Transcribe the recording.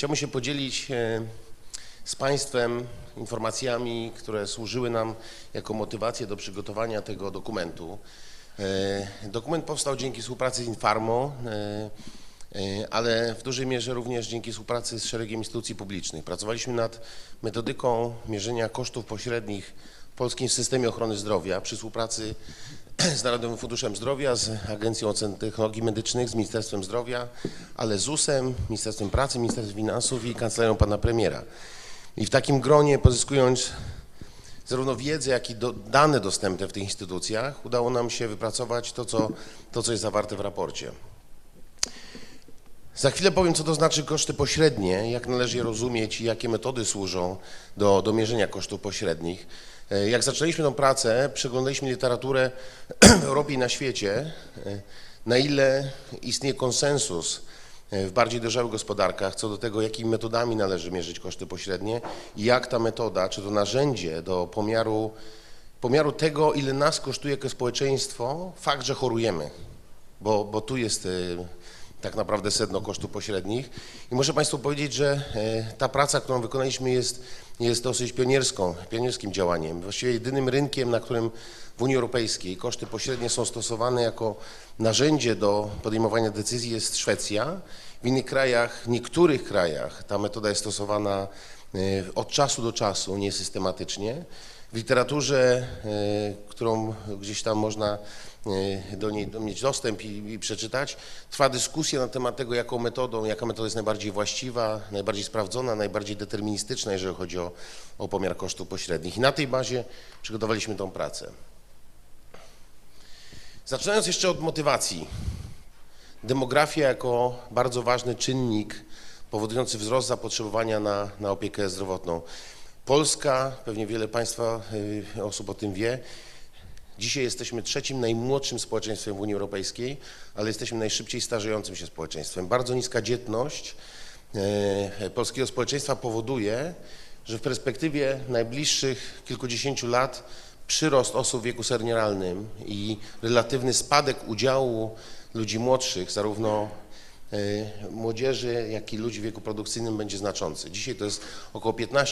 Chciałbym się podzielić e, z Państwem informacjami, które służyły nam jako motywację do przygotowania tego dokumentu. E, Dokument powstał dzięki współpracy z Infarmo, e, ale w dużej mierze również dzięki współpracy z szeregiem instytucji publicznych. Pracowaliśmy nad metodyką mierzenia kosztów pośrednich w polskim systemie ochrony zdrowia przy współpracy z Narodowym Funduszem Zdrowia, z Agencją Ocen Technologii Medycznych, z Ministerstwem Zdrowia, ale ZUS-em, Ministerstwem Pracy, Ministerstwem Finansów i Kancelarią Pana Premiera. I w takim gronie, pozyskując zarówno wiedzę, jak i do, dane dostępne w tych instytucjach, udało nam się wypracować to co, to, co jest zawarte w raporcie. Za chwilę powiem, co to znaczy koszty pośrednie, jak należy je rozumieć i jakie metody służą do, do mierzenia kosztów pośrednich. E, Jak zaczęliśmy tę pracę, przeglądaliśmy literaturę w Europie i na świecie, e, na ile istnieje konsensus e, w bardziej dojrzałych gospodarkach co do tego, jakimi metodami należy mierzyć koszty pośrednie i jak ta metoda, czy to narzędzie do pomiaru, pomiaru tego, ile nas kosztuje jako społeczeństwo fakt, że chorujemy, bo, bo tu jest tak naprawdę sedno kosztów pośrednich. I muszę Państwu powiedzieć, że e, ta praca, którą wykonaliśmy jest, jest dosyć pionierską, pionierskim działaniem. Właściwie jedynym rynkiem, na którym w Unii Europejskiej koszty pośrednie są stosowane jako narzędzie do podejmowania decyzji jest Szwecja. W innych krajach, niektórych krajach ta metoda jest stosowana e, od czasu do czasu, niesystematycznie. W literaturze, e, którą gdzieś tam można e, do niej mieć dostęp i, i przeczytać, trwa dyskusja na temat tego, jaką metodą, jaka metoda jest najbardziej właściwa, najbardziej sprawdzona, najbardziej deterministyczna, jeżeli chodzi o, o pomiar kosztów pośrednich. I na tej bazie przygotowaliśmy tą pracę. Zaczynając jeszcze od motywacji. Demografia jako bardzo ważny czynnik powodujący wzrost zapotrzebowania na, na opiekę zdrowotną. Polska, pewnie wiele Państwa y, osób o tym wie, dzisiaj jesteśmy trzecim najmłodszym społeczeństwem w Unii Europejskiej, ale jesteśmy najszybciej starzejącym się społeczeństwem. Bardzo niska dzietność e, polskiego społeczeństwa powoduje, że w perspektywie najbliższych kilkudziesięciu lat przyrost osób w wieku senioralnym i relatywny spadek udziału ludzi młodszych, zarówno e, młodzieży, jak i ludzi w wieku produkcyjnym będzie znaczący. Dzisiaj to jest około 15